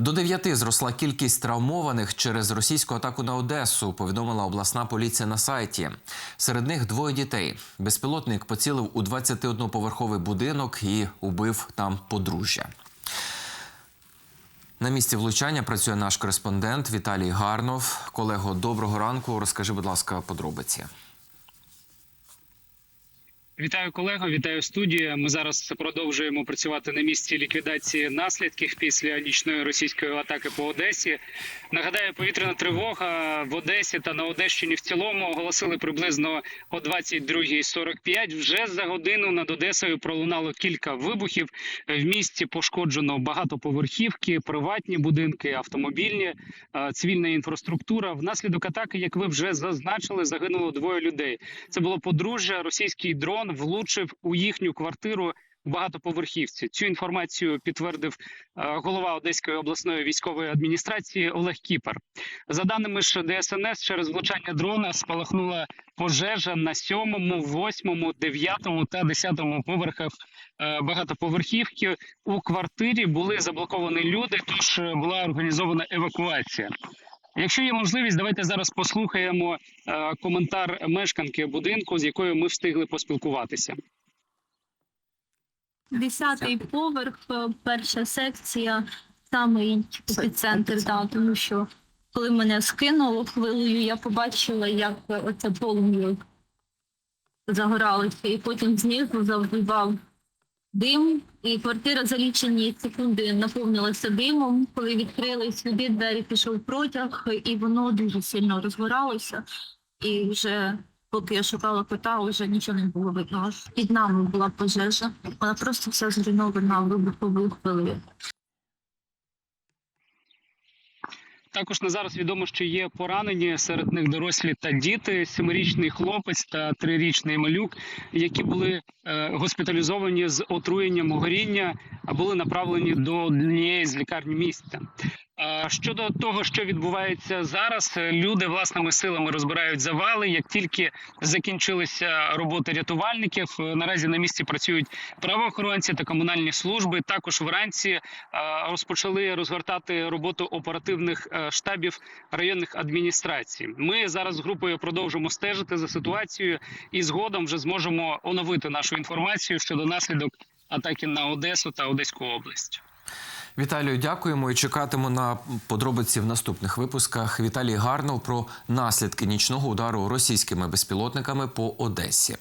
До дев'яти зросла кількість травмованих через російську атаку на Одесу. Повідомила обласна поліція на сайті. Серед них двоє дітей. Безпілотник поцілив у 21-поверховий будинок і убив там подружжя. На місці влучання працює наш кореспондент Віталій Гарнов. Колего, доброго ранку. Розкажи, будь ласка, подробиці. Вітаю колего, вітаю студія. Ми зараз продовжуємо працювати на місці ліквідації наслідків після нічної російської атаки по Одесі. Нагадаю, повітряна тривога в Одесі та на Одещині в цілому оголосили приблизно о 22.45. Вже за годину над Одесою пролунало кілька вибухів. В місті пошкоджено багатоповерхівки, приватні будинки, автомобільні, е, цивільна інфраструктура. Внаслідок атаки, як ви вже зазначили, загинуло двоє людей. Це було подружжя. Російський дрон влучив у їхню квартиру багатоповерхівці. Цю інформацію підтвердив е, голова Одеської обласної військової адміністрації Олег Кіпер. За даними ж ДСНС, через влучання дрона спалахнула пожежа на сьомому, восьмому, дев'ятому та десятому поверхах е, багатоповерхівки. У квартирі були заблоковані люди, тож була організована евакуація. Якщо є можливість, давайте зараз послухаємо е, коментар мешканки будинку, з якою ми встигли поспілкуватися. Десятий поверх, е, перша секція, самий епіцентр, да, тому що коли мене скинуло хвилею, я побачила, як е, оце полум'я загоралося, і потім знизу завивав дим, і квартира за лічені секунди наповнилася димом. Коли відкрили сюди двері, пішов протяг, і воно дуже сильно розгоралося. І вже поки я шукала кота, вже нічого не було видно. Під нами була пожежа. Вона просто вся зруйнована вибуховою хвилею. Також на зараз відомо, що є поранені серед них дорослі та діти, сімирічний хлопець та трирічний малюк, які були е, госпіталізовані з отруєнням горіння, а були направлені до однієї з лікарні міста. Щодо того, що відбувається зараз, е, люди власними силами розбирають завали. Як тільки закінчилися роботи рятувальників, е, наразі на місці працюють правоохоронці та комунальні служби. Також вранці е, розпочали розгортати роботу оперативних штабів районних адміністрацій. Ми зараз з групою продовжимо стежити за ситуацією і згодом вже зможемо оновити нашу інформацію щодо наслідок атаки на Одесу та Одеську область. Віталію, дякуємо і чекатимо на подробиці в наступних випусках. Віталій Гарнов про наслідки нічного удару російськими безпілотниками по Одесі.